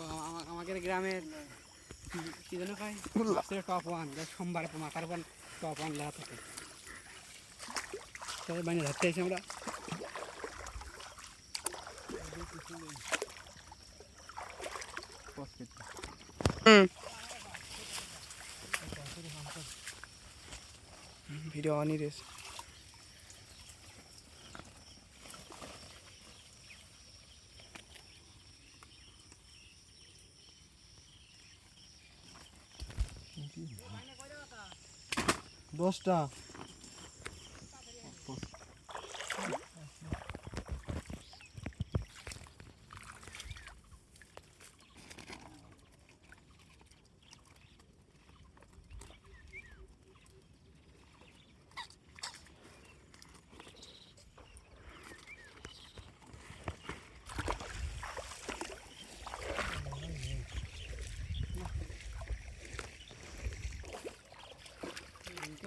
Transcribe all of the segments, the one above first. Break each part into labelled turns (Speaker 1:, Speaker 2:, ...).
Speaker 1: তো আমাদের গ্রামের কি- যেন কয়? টপ ওয়ান সোমবার মাথার ওয়ান টপ ওয়ান লেখা থাকে। তবে বাইরে ধরতে এসে আমরা।
Speaker 2: ভিডিও অনই
Speaker 3: দশটা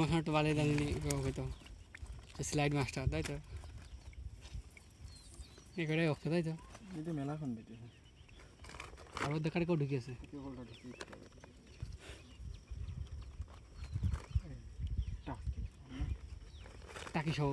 Speaker 1: মাস হাট বালে দাঁড়িয়ে হয়তো স্লাইড মাছটা তাই তো? এখানে ওকে তাই তো?
Speaker 3: এটা মেলাখন বেটে
Speaker 1: আবার দেখার কেউ
Speaker 3: টাকি।
Speaker 1: টাকি সহ।